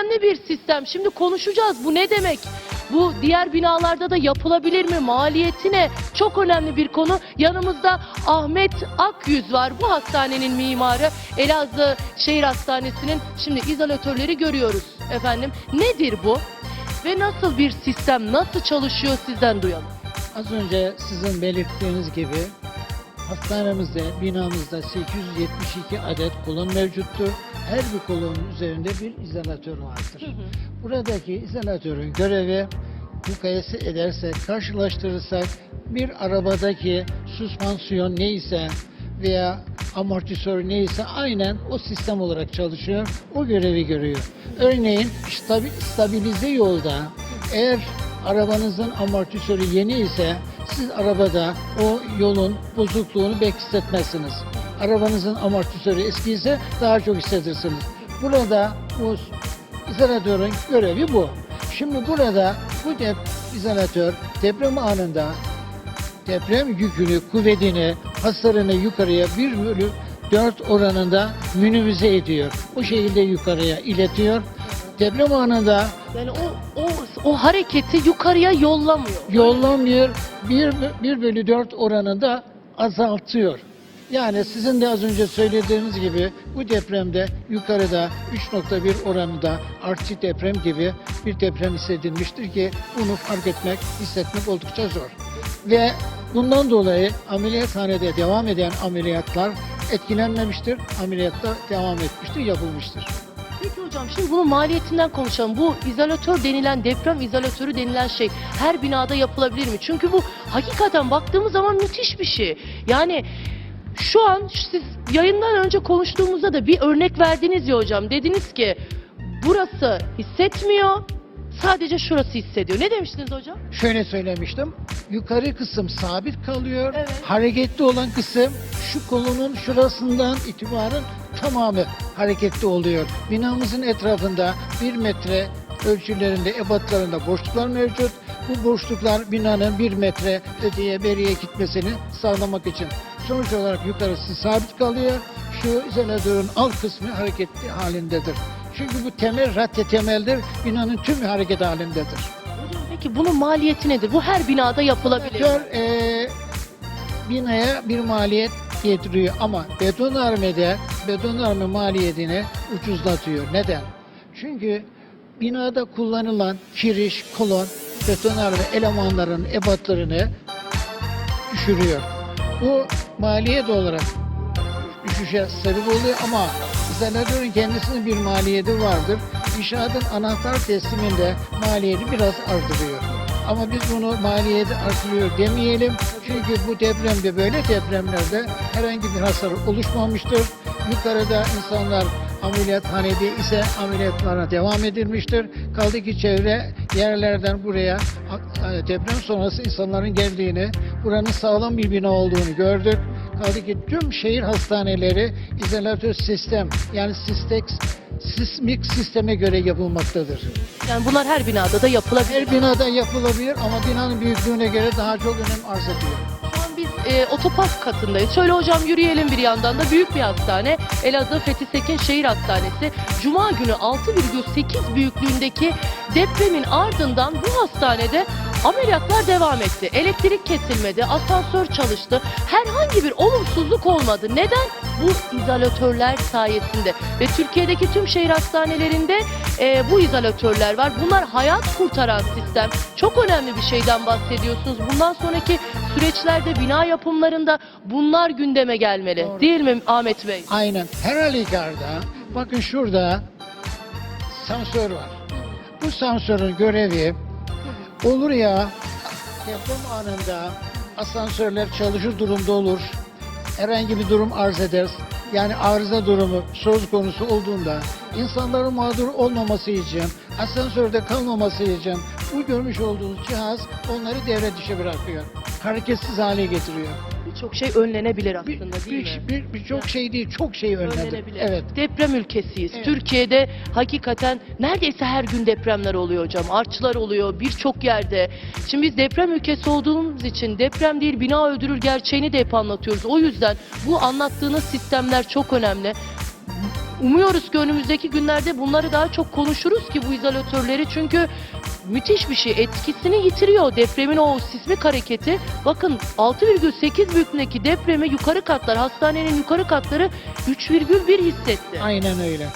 önemli bir sistem. Şimdi konuşacağız. Bu ne demek? Bu diğer binalarda da yapılabilir mi? Maliyeti ne? Çok önemli bir konu. Yanımızda Ahmet Akyüz var. Bu hastanenin mimarı. Elazığ Şehir Hastanesi'nin şimdi izolatörleri görüyoruz efendim. Nedir bu? Ve nasıl bir sistem? Nasıl çalışıyor sizden duyalım. Az önce sizin belirttiğiniz gibi hastanemizde, binamızda 872 adet kolon mevcuttur. Her bir kolonun üzerinde bir izolatör vardır. Buradaki izolatörün görevi mukayese edersek, karşılaştırırsak bir arabadaki süspansiyon neyse veya amortisör neyse aynen o sistem olarak çalışıyor, o görevi görüyor. Örneğin stabi- stabilize yolda eğer arabanızın amortisörü yeni ise siz arabada o yolun bozukluğunu pek hissetmezsiniz. Arabanızın amortisörü eski ise daha çok hissedirsiniz. Burada bu izolatörün görevi bu. Şimdi burada bu dep izolatör deprem anında deprem yükünü, kuvvetini, hasarını yukarıya 1 bölü 4 oranında minimize ediyor. O şekilde yukarıya iletiyor. Deprem anında Yani o, o, o hareketi yukarıya yollamıyor. yollamıyor. 1, 1 bölü 4 oranında azaltıyor. Yani sizin de az önce söylediğiniz gibi bu depremde yukarıda 3.1 oranında artçı deprem gibi bir deprem hissedilmiştir ki bunu fark etmek, hissetmek oldukça zor. Ve bundan dolayı ameliyathanede devam eden ameliyatlar etkilenmemiştir. Ameliyatlar devam etmiştir, yapılmıştır. Hocam şimdi bunun maliyetinden konuşalım. Bu izolatör denilen deprem izolatörü denilen şey her binada yapılabilir mi? Çünkü bu hakikaten baktığımız zaman müthiş bir şey. Yani şu an siz yayından önce konuştuğumuzda da bir örnek verdiniz ya hocam. Dediniz ki burası hissetmiyor sadece şurası hissediyor. Ne demiştiniz hocam? Şöyle söylemiştim. Yukarı kısım sabit kalıyor. Evet. Hareketli olan kısım şu kolunun şurasından itibaren tamamı hareketli oluyor. Binamızın etrafında bir metre ölçülerinde, ebatlarında boşluklar mevcut. Bu boşluklar binanın bir metre öteye beriye gitmesini sağlamak için. Sonuç olarak yukarısı sabit kalıyor. Şu izolatörün alt kısmı hareketli halindedir. Çünkü bu temel radde temeldir. Binanın tüm hareket halindedir. Peki bunun maliyeti nedir? Bu her binada yapılabilir? Amatör eee, binaya bir maliyet getiriyor ama betonarmede betonarme maliyetini ucuzlatıyor. Neden? Çünkü binada kullanılan kiriş, kolon, betonarme elemanların ebatlarını düşürüyor. Bu maliyet olarak düşüşe sebep oluyor ama izolatörün kendisinin bir maliyeti vardır. İnşaatın anahtar tesliminde maliyeti biraz artırıyor. Ama biz bunu maliyeti artırıyor demeyelim. Çünkü bu depremde böyle depremlerde herhangi bir hasar oluşmamıştır. Yukarıda insanlar ameliyathanede ise ameliyatlarına devam edilmiştir. Kaldı ki çevre yerlerden buraya deprem sonrası insanların geldiğini, buranın sağlam bir bina olduğunu gördük. Kaldı ki tüm şehir hastaneleri izolatör sistem yani sistek, sismik sisteme göre yapılmaktadır. Yani bunlar her binada da yapılabilir. Her binada yapılabilir ama binanın büyüklüğüne göre daha çok önem arz ediyor. Biz e, otopark katındayız. Şöyle hocam yürüyelim bir yandan da büyük bir hastane. Elazığ Fethi Sekin Şehir Hastanesi. Cuma günü 6,8 büyüklüğündeki depremin ardından bu hastanede ameliyatlar devam etti. Elektrik kesilmedi, asansör çalıştı. Herhangi bir olumsuzluk olmadı. Neden? Bu izolatörler sayesinde. Ve Türkiye'deki tüm şehir hastanelerinde e, bu izolatörler var. Bunlar hayat kurtaran sistem. Çok önemli bir şeyden bahsediyorsunuz. Bundan sonraki süreçlerde bina yapımlarında bunlar gündeme gelmeli. Doğru. Değil mi Ahmet Bey? Aynen. Her halükarda bakın şurada sensör var. Bu sensörün görevi olur ya deprem anında asansörler çalışır durumda olur. Herhangi bir durum arz eder. Yani arıza durumu söz konusu olduğunda insanların mağdur olmaması için, asansörde kalmaması için bu görmüş olduğunuz cihaz onları devre dışı bırakıyor. Hareketsiz hale getiriyor. Birçok şey önlenebilir aslında Bir, değil mi? bir, bir, birçok şey değil, çok şey. Önlenebilir. Evet. Deprem ülkesiyiz. Evet. Türkiye'de hakikaten neredeyse her gün depremler oluyor hocam. Artçılar oluyor birçok yerde. Şimdi biz deprem ülkesi olduğumuz için deprem değil bina öldürür gerçeğini de hep anlatıyoruz. O yüzden bu anlattığınız sistemler çok önemli. Umuyoruz ki önümüzdeki günlerde bunları daha çok konuşuruz ki bu izolatörleri çünkü müthiş bir şey etkisini yitiriyor depremin o sismik hareketi. Bakın 6,8 büyüklüğündeki depremi yukarı katlar hastanenin yukarı katları 3,1 hissetti. Aynen öyle.